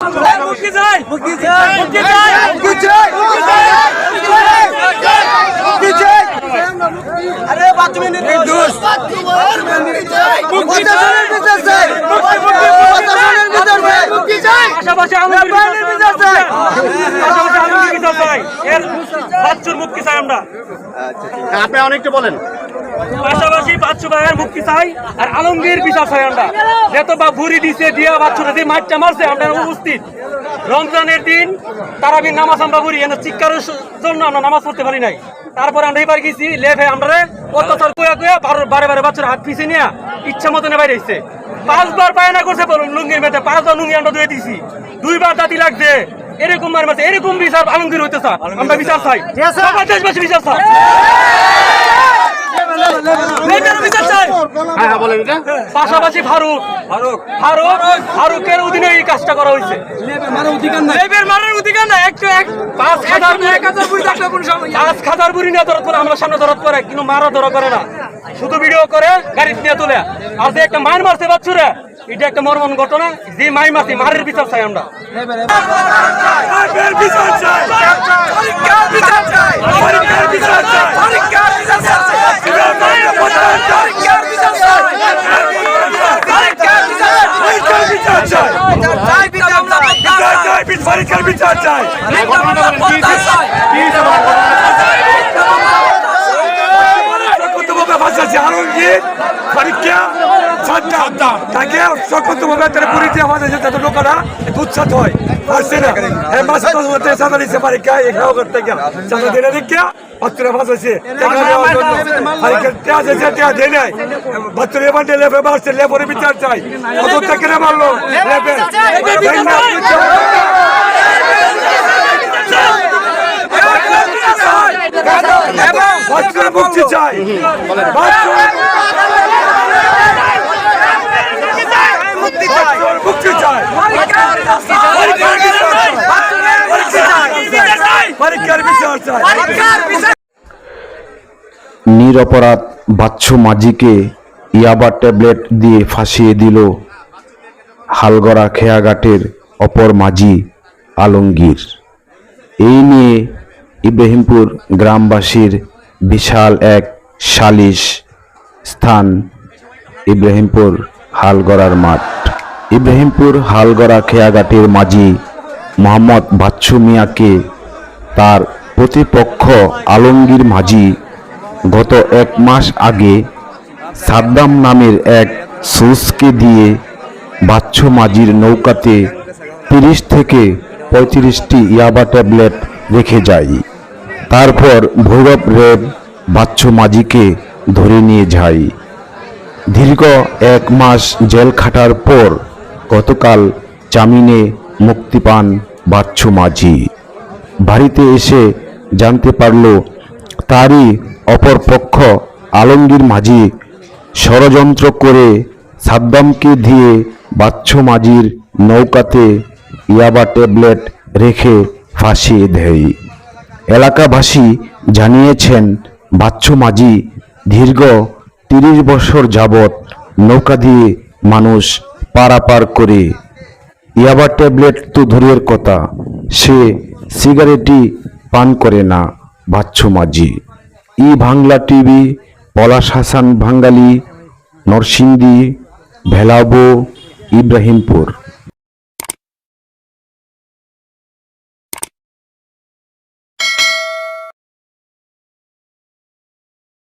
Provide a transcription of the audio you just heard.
মুক্তি চাই মুক্তি চাই মুক্তি চাই মুক্তি চাই মুক্তি চাই মুক্তি চাই আরে বাচ্চা নির্দোষ মুক্তি চাই বিচার চাই মুক্তি মুক্তি চাই মুক্তি চাই পাশাপাশি আমরা বিচার চাই পাশাপাশি আমরা বিচার চাই এর বাচ্চুর মুক্তি চাই আমরা আপনি অনেকটা বলেন পাশাপাশি বাচ্চু ভাইয়ের মুক্তি চাই আর আলমগীর বিচার চাই আমরা। বা ভুরি দিছে দিয়া বাচ্চুরা মারটা মারছে আমরা উপস্থিত। রমজানের দিন তারাবির নামাজ আমরা জন্য আমরা নামাজ পড়তে পারি নাই। তারপরে আমরা এবার গেছি লেভে আমরা অত্যাচার কয়া কয়া বারো- বারে বাচ্চারা হাত পিছিয়ে নিয়ে ইচ্ছা মতন বাইরে এসছে পাঁচবার পায়না করছে বলুন লুঙ্গির মেতে পাঁচবার লুঙ্গি আমরা ধুয়ে দিছি। দুইবার দাঁতি লাগছে। এরকম মার মারছে এরকম বিচার আলমগীর হইতে চায় আমরা বিচার চাই। দেশবাসী বিচার চাই লেভের বিচার চাই হ্যাঁ হ্যাঁ বলেন এটা। পাশাপাশি ফারুক। ফারুক। ফারুক ফারুকের অধীনে এই কাজটা করা হয়েছে। লেবের মারার অধিকার না একটু এক পাঁচ হাজার এক হাজার বুড়ি একটা কোন সময় পাঁচ হাজার বুড়ি নিয়ে ধরত করে আমরা সামনে ধরত করে কিন্তু মারা ধরা করে না। শুধু ভিডিও করে গাড়ি নিয়ে তুলে। আর যে একটা মাইন মারছে বাচ্চুরা এটা একটা মর্মন ঘটনা। যে মাই মারছে মারের বিচার চাই আমরা। বিচার চাই। বিচার চাই পরীক্ষার বিচার চাই পরীক্ষার বিচার চাই পরীক্ষার বিচার চাই পরীক্ষার বিচার চাই চাই বিচার চাই পরীক্ষার বিচার চাই ঘটনাটা বলেন কি হয়েছে? কি হয়েছে বলেন, ঘটনাটা? সকতভাবে ভাষাছে আলমগীর পরীক্ষা সাদ্দাম তাকে সকতভাবে তারা পুরীতে আমাদের যে তাদের লোকেরা উৎসাহ হয়। আসছে না। এই মাসে তো হতে সাদা দিচ্ছে পরীক্ষা এখানেও করতে গেল। সাদা দিনে পরীক্ষা টেয়া দিয়ে এবার মারছে বিচার চাই। অত কেন মারলো বাচ্চারা মুক্তি নিরপরাধ বাচ্চু মাঝিকে ইয়াবা ট্যাবলেট দিয়ে ফাঁসিয়ে দিল হালগড়া খেয়াঘাটের অপর মাঝি আলমগীর। এই নিয়ে ইব্রাহিমপুর গ্রামবাসীর বিশাল এক সালিশ স্থান ইব্রাহিমপুর হালগড়ার মাঠ। ইব্রাহিমপুর হালগড়া খেয়াঘাটের মাঝি মোহাম্মদ বাচ্চু মিয়াকে তার প্রতিপক্ষ আলমগীর মাঝি গত এক মাস আগে সাদ্দাম নামের এক সুসকে দিয়ে বাচ্চু মাঝির নৌকাতে তিরিশ থেকে পঁয়ত্রিশটি ইয়াবা ট্যাবলেট রেখে যায়। তারপর ভৈরব রেব বাচ্চু মাঝিকে ধরে নিয়ে যায় দীর্ঘ এক মাস জেল খাটার পর গতকাল জামিনে মুক্তি পান বাচ্চু মাঝি। বাড়িতে এসে জানতে পারল, তারই অপর পক্ষ আলমগীর মাঝি ষড়যন্ত্র করে সাদ্দামকে দিয়ে বাচ্চু মাঝির নৌকাতে ইয়াবা ট্যাবলেট রেখে ফাঁসিয়ে দেয়। এলাকাবাসী জানিয়েছেন বাচ্চু মাঝি, দীর্ঘ তিরিশ বছর যাবৎ নৌকা দিয়ে মানুষ পারাপার করে। ইয়াবা ট্যাবলেট তো দূরের কথা, সে সিগারেটই পান করে না বাচ্চু মাঝি। E Bangla TV, Palash Hasan Bangali Narsingdi, Belabo, Ibrahimpur.